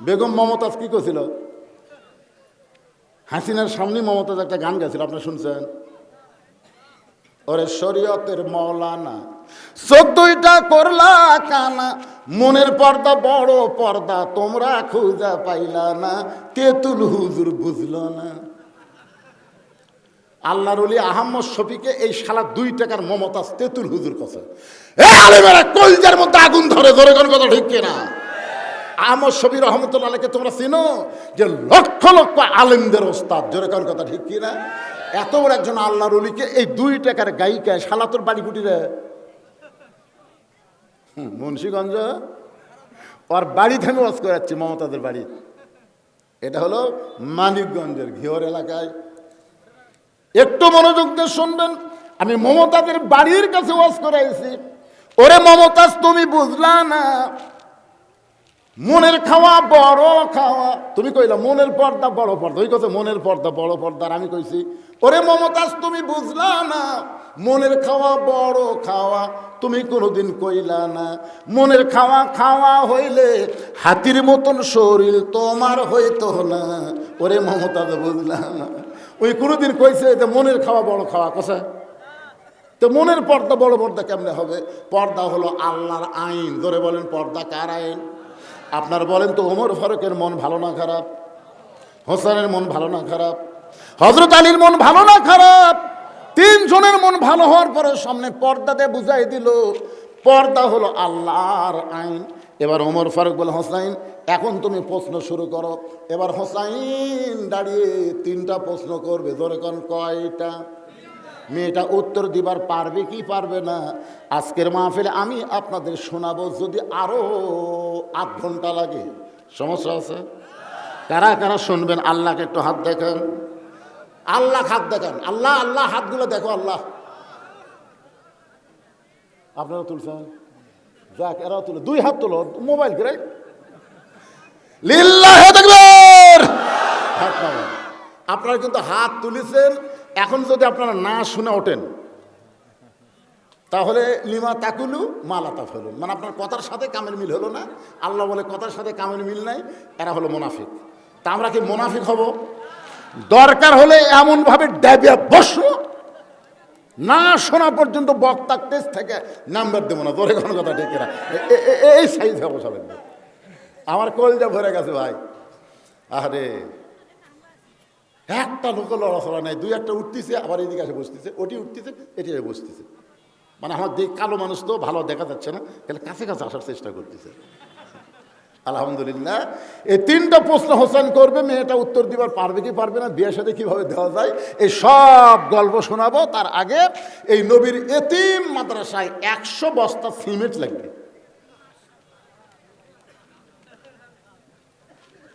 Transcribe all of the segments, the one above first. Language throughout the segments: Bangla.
বেগম মমতাজ কি করছিল হাসিনার সামনে মমতাজ একটা গান গেছিল আপনারা শুনছেন? ওরে শরীয়তের মৌলানা চোদ্দইটা করলা কানা, মনের পর্দা বড় পর্দা, তোমরা খুঁজা পাইলা না, তেতুল হুজুর বুঝলো না। আল্লাহর অলি আহম্মদ শফিকে এই শালা দুই টাকার মমতাজ, তেতুল হুজুর কাছে। এ আলেমেরা কলজার মধ্যে আগুন ধরে ধরে কোন কথা ঠিক কিনা? আহমদ শফি রহমতুল্লাহকে তোমরা চিনো? যে লক্ষ লক্ষ আলেমদের ওস্তাদ। জোরে কোন কথা ঠিক কিনা? এত বড় একজন আল্লাহর অলিকে এই দুই টাকার গায়িকা শালা তোর বাড়ি কুটিরে মুন্সিগঞ্জ? ওর বাড়ি থেকে ওয়াজ করে যাচ্ছি মমতাদের বাড়ি। এটা হলো মানিকগঞ্জের ঘিওর এলাকায়। একটু মনোযোগ দিয়ে শুনবেন, আমি মমতাদের বাড়ির কাছে ওয়াজ করে এসেছি ওরে মমতাজ, তুমি বুঝলা না মনের খাওয়া, বড় খাওয়া। তুমি কইলা, মনের পর্দা, বড় পর্দা। ওই কথা, মনের পর্দা, বড় পর্দা। আর আমি কইছি, ওরে মমতাজ, তুমি বুঝলা না? মনের খাওয়া, বড় খাওয়া। তুমি কোনোদিন কইলা না। মনের খাওয়া খাওয়া হইলে হাতির মতন শরীর তোমার হইতো না। ওরে মমতাজ, বুঝলা না। ওই কোনোদিন কইছে যে মনের খাওয়া, বড় খাওয়া। কোথায় তো মনের পর্দা, বড় পর্দা কেমনে হবে? পর্দা হলো আল্লাহর আইন। ধরে বলেন, পর্দা কার আইন? আপনার বলেন তো ওমর ফারুকের মন ভালো না খারাপ? হোসেনের মন ভালো না খারাপ? হজরত আলীর মন ভালো না খারাপ? তিনজনের মন ভালো হওয়ার পরে সামনে পর্দাতে বুঝাই দিল, পর্দা হলো আল্লাহর আইন। এবার ওমর ফারুক বলে হোসাইন এখন তুমি প্রশ্ন শুরু করো। এবার হোসাইন দাঁড়িয়ে তিনটা প্রশ্ন করবে ধরে কোন, কয়টা? মেয়েটা উত্তর দিবার পারবে কি পারবে না? আজকের মাহফিলে আমি আপনাদের শোনাবো যদি আরও আধ ঘণ্টা লাগে। সমস্যা আছে? কারা কারা শুনবেন? আল্লাহকে একটু হাত দেখেন। আল্লাহ হাত দেখেন। আল্লাহ আল্লাহ, হাতগুলো দেখো, আল্লাহ। আপনারা তুলছেন? যাক, এরাও তুলে। দুই হাত তুলো, মোবাইল করে। লিল্লাহ হাত। আপনারা কিন্তু হাত তুলেছেন এখন যদি আপনারা না শুনে ওঠেন, তাহলে লিমা তাকুলু মালাতা ফেলুন মানে আপনার কথার সাথে কামের মিল হলো না। আল্লাহ বলে কথার সাথে কামের মিল নাই, এরা হলো মোনাফিক। তা আমরা কি মোনাফিক হব? দরকার হলে এমনভাবে ড্যাবিয়া বসো, না শোনা পর্যন্ত বক্তা টেস থেকে নাম্বার দেবো না তোর কোনো কথা ঠিক না এই সাইজ হব সবাই আমার কলজা ভরে গেছে ভাই। আরে একটা লোক লড়াচড়া নাই, দুই একটা উঠতেছে, আবার এদিকে এসে বসতেছে, ওটি উঠতেছে, এটি বসতেছে। মানে আমার দেখ কালো মানুষ তো ভালো দেখা যাচ্ছে না, তাহলে কাছে কাছে আসার চেষ্টা করতেছে। আলহামদুলিল্লাহ। এই তিনটা প্রশ্ন হোসেন করবে, মেয়েটা উত্তর দিবার পারবে কি পারবে না বিয়ের সাথে কীভাবে দেওয়া যায়, এই সব গল্প শোনাবো। তার আগে এই নবীর এতিম মাদ্রাসায় একশো বস্তা সিমেন্ট লাগবে।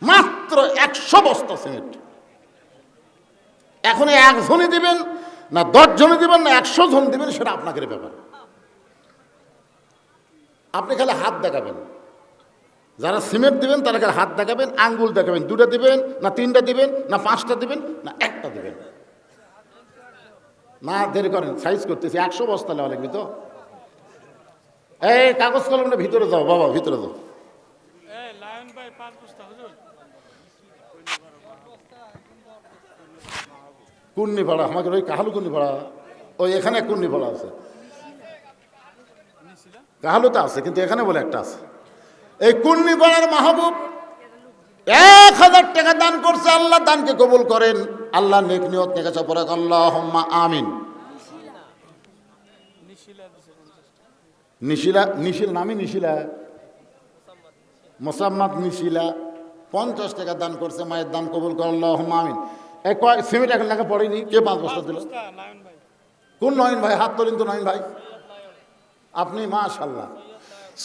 মাত্র একশো বস্তা সিমেন্ট। এখন এই একজনই দিবেন না দশ জনে দিবেন না একশো জন দিবেন, সেটা আপনাদের ব্যাপার। আপনি খালি হাত দেখাবেন। যারা সিমেন্ট দিবেন, তারা খালি হাত দেখাবেন, আঙ্গুল দেখাবেন, দুটা দিবেন, না তিনটা দিবেন, না পাঁচটা দিবেন, না একটা দিবেন। না, দেরি করেন সাইজ করতেছি, একশো বস্তা নেওয়া লাগবে তো? এই, কাগজ কলমটা ভিতরে যাও, বাবা, ভিতরে যাও হুজুর কুন্নিপাড়া, আমাকে ওই কাহালু কুন্নিপাড়া, ওই এখানে কুন্নিপাড়া আছে। কাহালুতে আছে, কিন্তু এখানে বলে একটা আছে। এই কুন্নিপাড়ার মাহবুব এক হাজার টাকা দান করছে, আল্লাহ দানকে কবুল করেন। আল্লাহ নেক নিয়ত নেকে চপরে আল্লাহ আমিন। নিশিলা নিশিলা নামই নিশিলা। মোসাম্মদ নিশিলা পঞ্চাশ টাকা দান করছে, মায়ের দান কবুল কর আল্লাহ আমিন। সিমেন্ট এখন লেখা পড়েনি, কে পাঁচ দিল? বস্তা ভাই কোন নয়ন ভাই? হাত তোলেন তো নয়ন ভাই। আপনি মাশাল্লাহ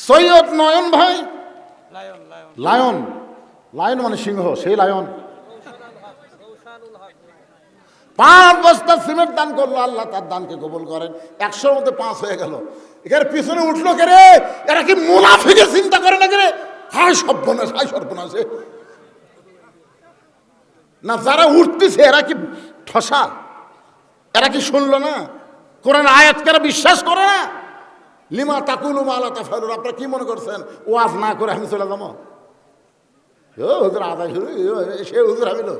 সৈয়দ নয়ন ভাই? লায়ন। লায়ন মানে সিংহ, সেই লায়ন। পাঁচ বস্তা সিমেন্ট দান করল, আল্লাহ তার দানকে কবুল করেন। একশোর মধ্যে পাঁচ হয়ে গেল। এখানে পিছনে উঠল কে রে? এরা কি মুনাফিকে চিন্তা করে না কে রে? হায় সর্বনাশ, হায় সর্বনাশে। না যারা উঠতেছে এরা কি ঠসা? এরা কি শুনলো না? কোরআন আয়াতকে এরা বিশ্বাস করে না? লিমা তাকুলু মালা তাফালুর আপনারা কি মনে করছেন? ওয়াজ না করে আমি চলে যাব? ও হুজুর আদায় শুরু সে হুজুর হাবিল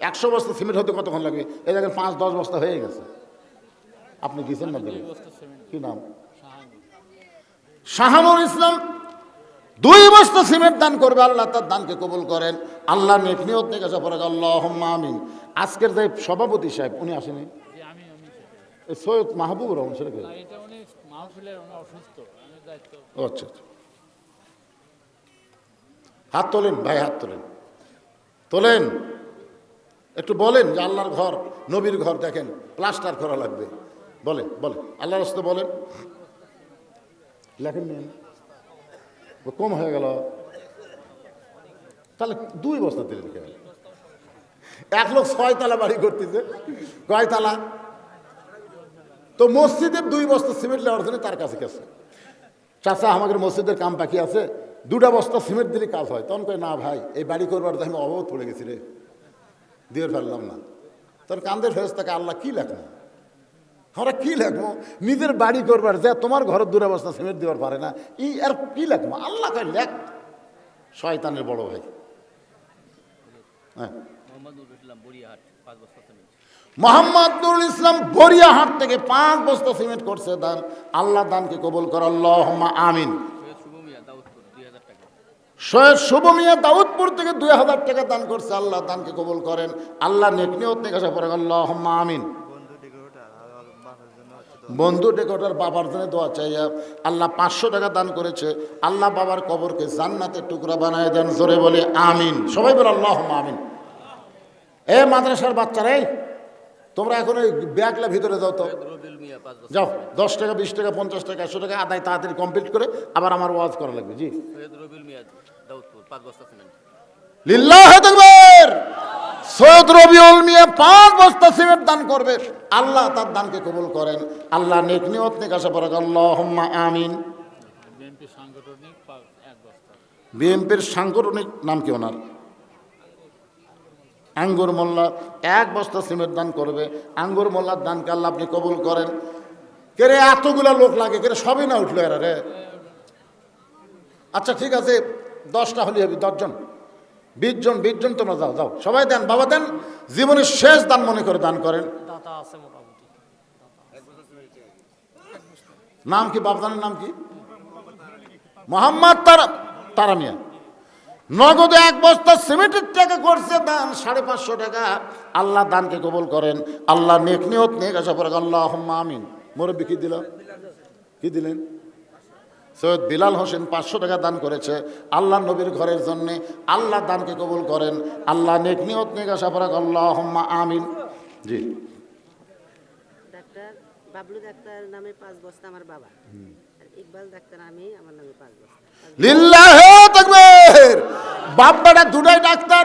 একশো বস্তা সিমেন্ট হতে কতক্ষণ লাগবে? এই দেখেন পাঁচ দশ বস্তা হয়ে গেছে। আপনি দিয়েছেন না? কি নাম? শাহানুর ইসলাম দুই বস্তা সিমেন্ট দান করবে আল্লাহ তার দানকে কবুল করেন। আল্লাহ নেক নিয়ত নিয়ে গেছে পরে আল্লাহ আমিন। আজকের যে সভাপতি সাহেব উনি আসেনি? সৈয়দ মাহবুব রহমান আচ্ছা আচ্ছা। হাত তোলেন ভাই হাত তোলেন। তোলেন। একটু বলেন যে আল্লাহর ঘর নবীর ঘর দেখেন প্লাস্টার করা লাগবে। বলেন বলেন। আল্লাহর রাস্তে বলেন। লেখেন কম হয়ে গেল তাহলে দুই বস্তা তেল লিখে গেল এক লোক ছয় তালা বাড়ি করতেছে কয় তালা তো মসজিদের দুই বস্তা সিমেন্ট নেওয়ার জন্য তার কাছে গেছে চাচা আমাদের মসজিদের কাম বাকি আছে দুটা বস্তা সিমেন্ট দিলে কাজ হয় তখন কয় না ভাই এই বাড়ি করবার আমি অবধ পড়ে গেছি রে দিয়ে ফেললাম না তোর কান্দের ফেরত তাকে আল্লাহ কি লেখবো আমরা কি লেখবো? নিজের বাড়ি করবার যে, তোমার ঘরের দুটা বস্তা সিমেন্ট দেওয়ার পারে না। ই আর কি লেখবো? আল্লাহ কয়, লেখ। শয়তানের বড় ভাই। হ্যাঁ। মোহাম্মদ ইসলাম বরিয়াহাট থেকে পাঁচ বস্তা সিমেন্ট করছে দান। আল্লাহ দানকে কবুল কর। আল্লাহ আমিন। সৈয়দ শুভ মিয়া দাউদপুর থেকে দুই হাজার টাকা দান করছে। আল্লাহ দানকে কবুল করেন। আল্লাহ নেকনিয়ত নিকাশা পড়ে আল্লাহ আমিন। বন্ধু ডেকোটার বাবার জন্য দোয়া চাইয়া আল্লাহ পাঁচশো টাকা দান করেছে। আল্লাহ বাবার কবরকে জান্নাতের টুকরা বানায় দেন জোরে বলে আমিন। সবাই বলে আল্লাহ আমিন। এ মাদ্রাসার বাচ্চারা এই তোমরা এখন ওই ব্যাগলা ভিতরে যাও তো। যাও দশ টাকা বিশ টাকা পঞ্চাশ টাকা একশো টাকা আদায় তাড়াতাড়ি কমপ্লিট করে আবার আমার ওয়াজ করা লাগবে জি। লিল্লাহ সৈয়দ রবিউল মিয়া পাঁচ বস্তা সিমেন্ট দান করবে। আল্লাহ তার দানকে কবুল করেন। আল্লাহ নেক নিয়ত নিকাশা পড়ে আল্লাহুম্মা আমিন। বিএনপির সাংগঠনিক নাম কি ওনার? আঙ্গুর মোল্লা এক বস্তা সিমেন্ট দান করবে। আঙ্গুর মোল্লার দানকে আল্লাহ আপনি কবুল করেন। কেরে এতগুলা লোক লাগে কেরে সবই না উঠল এরা রে। আচ্ছা ঠিক আছে, দশটা হলে হবে, দশজন। বিশ জন বিশ জন তোমরা যাও যাও। সবাই দেন বাবা দেন জীবনের শেষ দান মনে করে দান করেন। নাম কি বাপদানের নাম কি? মোহাম্মদ তারা তারা মিয়া। নগদে এক বস্তা সিমেন্টের টাকা করছে দান সাড়ে পাঁচশো টাকা। আল্লাহ দানকে কবল করেন। আল্লাহ নেক নিয়ত নেক আসা পরে আল্লাহ আমিন। মুরব্বী কি দিল? কি দিলেন? সৈয়দ বিলাল হোসেন পাঁচশো টাকা দান করেছে। আল্লাহ নবীর ঘরের জন্যে আল্লাহ দানকে কবুল করেন। আল্লাহ নেক নিয়ত নেক আসা পরে আল্লাহ আমিন। জি। ডাক্তার বাবলু ডাক্তার নামে পাঁচ বস্তা আমার বাবা। ইকবাল ডাক্তার আমি আমার নামে পাঁচ বস্তা। পাঁচ লিল্লাহে তাকবীর! বাপ বেটা দুটাই doctor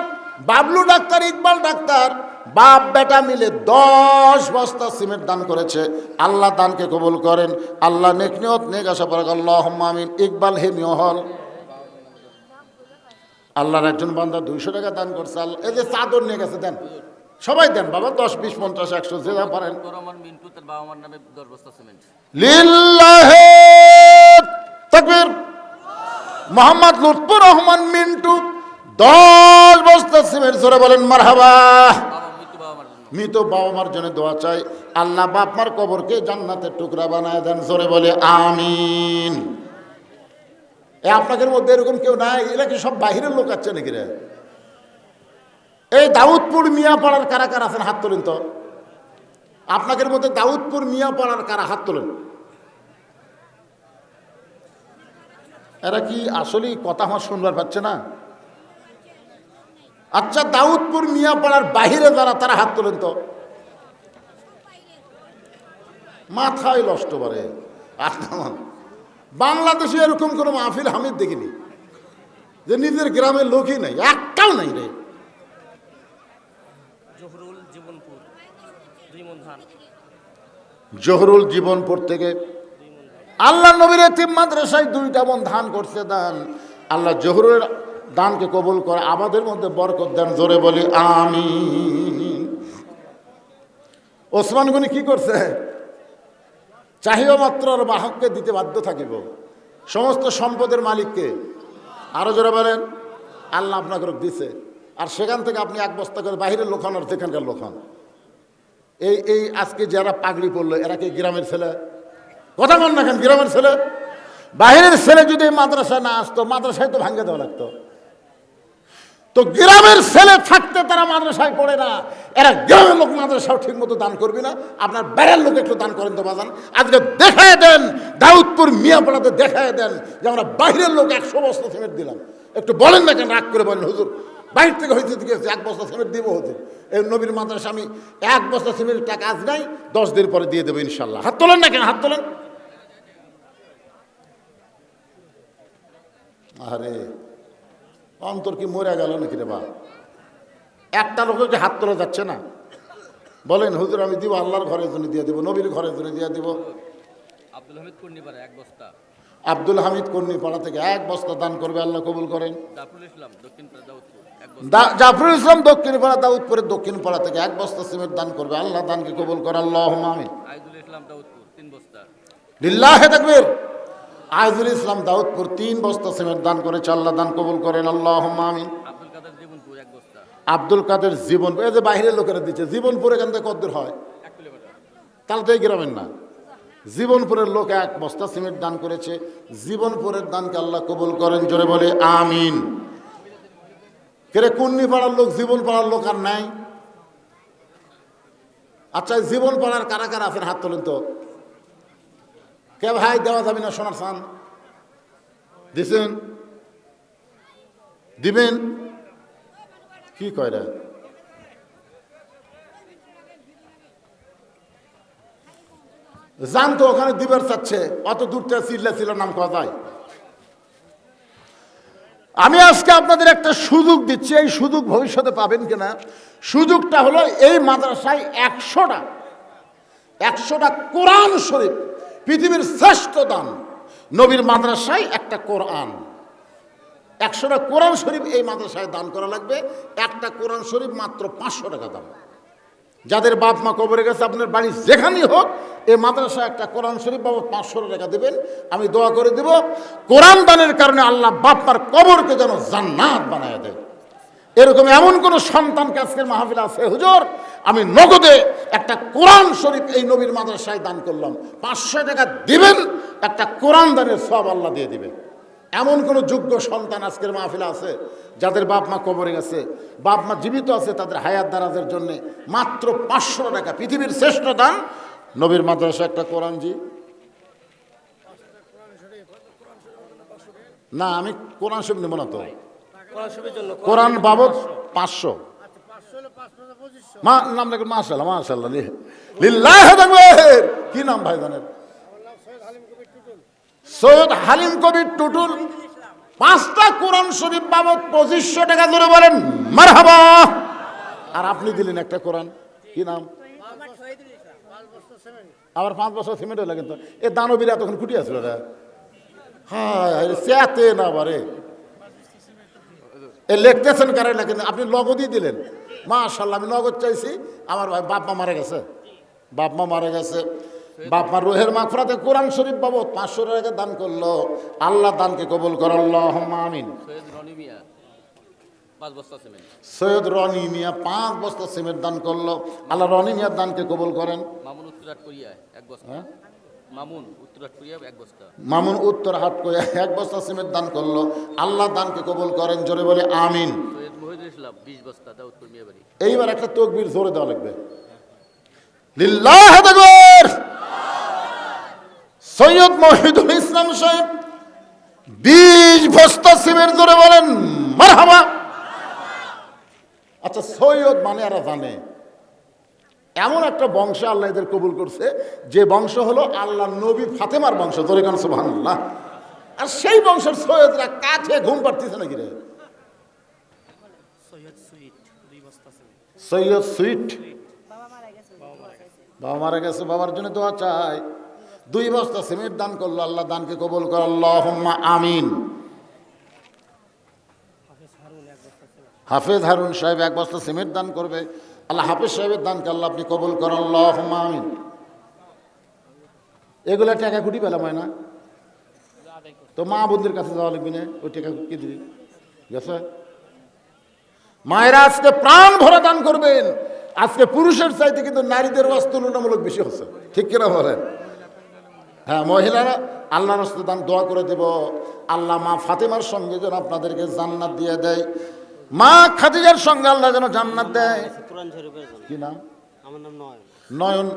Bablu doctor Iqbal doctor. বাপ বেটা মিলে দশ বস্তা সিমেন্ট দান করেছে। আল্লাহ দানকে কবুল করেন। আল্লাহ নেক নিয়ত, নেক আশা পরে আল্লাহ আমিন, ইকবাল হে হল আল্লাহর একজন বান্দা দুইশো টাকা দান করছে। আল্লাহ এই যে চাদর নিয়ে গেছে, দেন। সবাই দেন, বাবা, দশ, বিশ, পঞ্চাশ, একশো, যে যা পারেন। মোহাম্মদ লুৎফুর রহমান মিন্টু, দশ বস্তা সিমেন্ট, জোরে বলেন, মারহাবা বাবা মৃত্যু বাবা মার জন্য মৃত বাবা মার জন্য দোয়া চাই। আল্লাহ বাপ মার কবরকে জান্নাতের টুকরা বানায় দেন, জোরে বলে আমিন। এ আপনাদের মধ্যে এরকম কেউ নাই? এরা কি সব বাহিরের লোক আছে নাকি রে? এই দাউদপুর মিয়াপাড়ার কারা কারা আছেন, হাত তোলেন তো। আপনাদের মধ্যে দাউদপুর মিয়াপাড়ার কারা? হাত তোলেন। এরা কি আসলেই কথা আমার শুনবার পাচ্ছে না? আচ্ছা দাউদপুর মিয়াপাড়ার বাহিরে যারা তারা হাত তোলেন তো। মাথায় নষ্ট করে। আপনার বাংলাদেশে এরকম কোনো মাহফিল হামিদ দেখিনি। যে নিজের গ্রামের লোকই নাই একটাও নাই রে। জহরুল জীবনপুর থেকে আল্লাহ নবীর এতিম মাদ্রাসায় দুইটা মন ধান করছে দান। আল্লাহ জহরুলের দানকে কবুল করে, আমাদের মধ্যে বরকত দেন জোরে বলি আমি ওসমান গনি কি করছে? চাহিও মাত্র বাহককে দিতে বাধ্য থাকিব। সমস্ত সম্পদের মালিককে। আরও জোরে বলেন, আল্লাহ আপনাকে দিছে। আর সেখান থেকে আপনি এক বস্তা করে বাইরের লোক হন আর সেখানকার লোক এই এই আজকে যারা পাগড়ি পড়ল এরা কি গ্রামের ছেলে? কথা বল না কেন, গ্রামের ছেলে? বাইরের ছেলে যদি মাদ্রাসায় না আসতো, মাদ্রাসায় তো ভাঙ্গে দেওয়া লাগতো। তো গ্রামের ছেলে থাকতে তারা মাদ্রাসায় পড়ে না। এরা গ্রামের লোক মাদ্রাসাও ঠিক মতো দান করবি না। আপনার বাইরের লোক একটু দান করেন তো বাজান। আজকে দেখায় দেন, দাউদপুর মিয়াপাড়াতে দেখায় দেন যে আমরা বাইরের লোক একশো বস্তা সিমেন্ট দিলাম। একটু বলেন না কেন, রাগ করে বলেন, হুজুর। বাইরে থেকে হইতে গেছে এক বস্তা সিমেন্ট দিব হতে এই নবীর মাদ্রাসা আমি এক বস্তা সিমেন্টের টাকা আজ নাই, দশ দিন পরে দিয়ে দেবো ইনশাল্লাহ। হাত তোলেন না কেন, হাত তোলেন। আরে অন্তর কি মরে গেল নাকি রে বা একটা লোকের যে হাত তোলা যাচ্ছে না? বলেন হুজুর আমি দিব আল্লাহর ঘরের জন্য দিয়ে দিব নবীর ঘরের জন্য দিয়ে দিব। আব্দুল হামিদ পূর্ণিপাড়া এক বস্তা। আব্দুল হামিদ কর্ণী পাড়া থেকে এক বস্তা দান করবে আল্লাহ কবুল করেন। জাফরুল ইসলাম দক্ষিণ পাড়া দাউদপুর জাফরুল ইসলাম দক্ষিণ পাড়া দাউদপুরের দক্ষিণ পাড়া থেকে এক বস্তা সিমেন্ট দান করবে আল্লাহ দানকে কবুল করে আল্লাহ আমিন। আইদুল ইসলাম দাউদপুর তিন বস্তা। লিল্লাহে তাকবীর। আইজুল ইসলাম দাউদপুর তিন বস্তা সিমেন্ট দান করেছে, আল্লাহ দান কবুল করেন আল্লাহ আমিন। আব্দুল কাদের জীবন, এই যে বাইরের লোকেরা দিচ্ছে, জীবনপুর এখান থেকে কদ্দূর হয়? তাহলে তো এই গ্রামের না। জীবনপুরের লোক এক বস্তা সিমেন্ট দান করেছে, জীবনপুরের দানকে আল্লাহ কবুল করেন, জোরে বলে আমিন। কেরে কুন্নি পাড়ার লোক, জীবন পাড়ার লোক আর নাই। আচ্ছা জীবন পাড়ার কারা কারা আছেন? হাত তোলেন তো। কে ভাই, দেওয়া যাবে না সোনার সান দিছেন? দিবেন? কি কয় রে? জানতো ওখানে দিবার চাচ্ছে, অত দূর থেকে চিল্লা ছিল নাম করা যায়। আমি আজকে আপনাদের একটা সুযোগ দিচ্ছি, এই সুযোগ ভবিষ্যতে পাবেন কিনা? সুযোগটা হলো এই মাদ্রাসায় একশোটা একশোটা কোরআন শরীফ পৃথিবীর শ্রেষ্ঠ দান। নবীর মাদ্রাসায় একটা কোরআন। একশোটা কোরআন শরীফ এই মাদ্রাসায় দান করা লাগবে। একটা কোরআন শরীফ মাত্র পাঁচশো টাকা দাম। যাদের বাপ মা কবরে গেছে, আপনার বাড়ি যেখানেই হোক, এই মাদ্রাসা একটা কোরআন শরীফ বাবা পাঁচশো টাকা দেবেন। আমি দোয়া করে দেব, কোরআন দানের কারণে আল্লাহ বাপ মার কবরকে যেন জান্নাত বানায় দেয়। এরকম এমন কোন সন্তানকে আজকের মাহফিল আছে? হুজুর আমি নগদে একটা কোরআন শরীফ এই নবীর মাদ্রাসায় দান করলাম। পাঁচশো টাকা দিবেন একটা কোরআন দানের সব আল্লাহ দিয়ে দিবেন। এমন কোন যোগ্য সন্তান আজকের মাহফিলে আছে যাদের বাপ মা কবরে গেছে বাপ মা জীবিত আছে তাদের হায়াত দারাজের জন্য মাত্র পাঁচশো টাকা পৃথিবীর শ্রেষ্ঠ দান। নবীর মাদ্রাসা একটা কোরআন জি। না আমি কোরআন শরীফ নেব না তো। কোরআন বাবদ পাঁচশো। মা নাম লেখেন মাশাল্লাহ মাশাল্লাহ লিল্লাহ তাকবীর কি নাম ভাই জানেন সৈয়দ হালিম কবির টুটুল। পাঁচটা কোরআন শরীফ বাবদ পঁচিশশো টাকা ধরে বলেন, মারহাবা। আর আপনি দিলেন একটা কোরআন। কি নাম? আবার পাঁচ বছর সিমেন্ট হয়ে কিন্তু এ দানবীরা তখন কুটি আসলো রে হ্যাঁ চেয়াতে না বারে। এ লিখতেছেন কারে লেখেন? আপনি নগদই দিলেন। মাশাল্লাহ আমি নগদ চাইছি। আমার ভাই বাপ মা মারা গেছে। বাপ মা মারা গেছে। বাপ মা রোহের মাগফরাতে কোরআন শরীফ বাবদ পাঁচশো টাকা দান করল। আল্লাহ দানকে কবুল কর আল্লাহ আমিন। সৈয়দ রনি মিয়া পাঁচ বস্তা সিমেন্ট। সৈয়দ রনি মিয়া পাঁচ বস্তা সিমেন্ট দান করল। আল্লাহ রনি মিয়ার দানকে কবুল করেন। মামুন এক বস্তা? মামুন উত্তর হাট করে এক বস্তা। সিমেন্ট দান করল। আল্লাহ দানকে কবুল করেন জোরে বলে আমিন। এইবার একটা তকবির জোরে দেওয়া লাগবে। লিল্লাহ সৈয়দ মহিদুল ইসলাম সাহেব বিশ বস্তা সিমের জোরে বলেন মারহাবা! আচ্ছা সৈয়দ মানে এরা জানে? এমন একটা বংশ আল্লাহ এদের কবুল করছে যে বংশ হলো আল্লাহ নবী ফাতেমার বংশ জোরে কান সুবহানাল্লাহ? আর সেই বংশের সৈয়দরা কাছে ঘুম পাড়তেছে নাকি রে? সৈয়দ সুইট দুই বস্তা সিমেন্ট সৈয়দ সুইট? বাবা মারা গেছে বাবা মারা গেছে বাবার জন্য দোয়া চাই। দুই বস্তা সিমেন্ট দান করল আল্লাহ দানকে কবুল কর আল্লাহ আমিন। হাফেজ হারুন এক বস্তা সিমেন্ট। হাফেজ হারুন সাহেব এক বস্তা সিমেন্ট দান করবে আল্লাহ হাফেজ সাহেবের দানকে আল্লাহ আপনি কবুল কর আল্লাহ আমিন। এগুলা টাকা কুটি পেলাম হয় না। তো মা বন্ধুর কাছে যাওয়া লাগবে না, ওই টাকা কি দিবি? গেছে? মায়েরা আজকে প্রাণ ভরে দান করবেন। আজকে পুরুষের চাইতে কিন্তু নারীদের ওয়াজ তুলনামূলক বেশি হচ্ছে। ঠিক কিনা বলেন? হ্যাঁ মহিলারা আল্লাহ রস্তে দান, দোয়া করে দেব। আল্লাহ মা ফাতেমার সঙ্গে যেন আপনাদেরকে জান্নাত দিয়ে দেয়। মা খাদিজার সঙ্গে আল্লাহ যেন জান্নাত দেয়। কোরআন শরীফের জন্য। কি নাম? আমার নাম নয়ন। নয়ন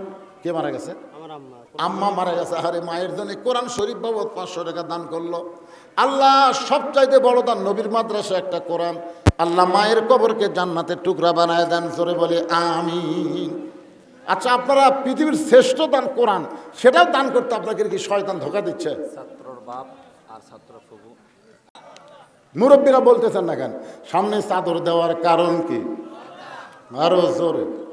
কে মারা গেছে? আমার আম্মা। আম্মা মারা গেছে। আরে মায়ের জন্য কোরআন শরীফ বাবদ পাঁচশো টাকা দান করল। আল্লাহ সবচাইতে বড় দান নবীর মাদ্রাসা একটা কোরআন। আল্লাহ মায়ের কবরকে জান্নাতের টুকরা বানায় দেন জোরে বলে আমিন। আচ্ছা আপনারা পৃথিবীর শ্রেষ্ঠ দান কোরআন সেটাও দান করতে আপনাকে কি শয়তান ধোকা দিচ্ছে? ছাত্রর বাপ আর ছাত্র প্রভু মুরব্বীরা বলতেছেন না কেন? সামনে চাদর দেওয়ার কারণ কি? আরও জোরে।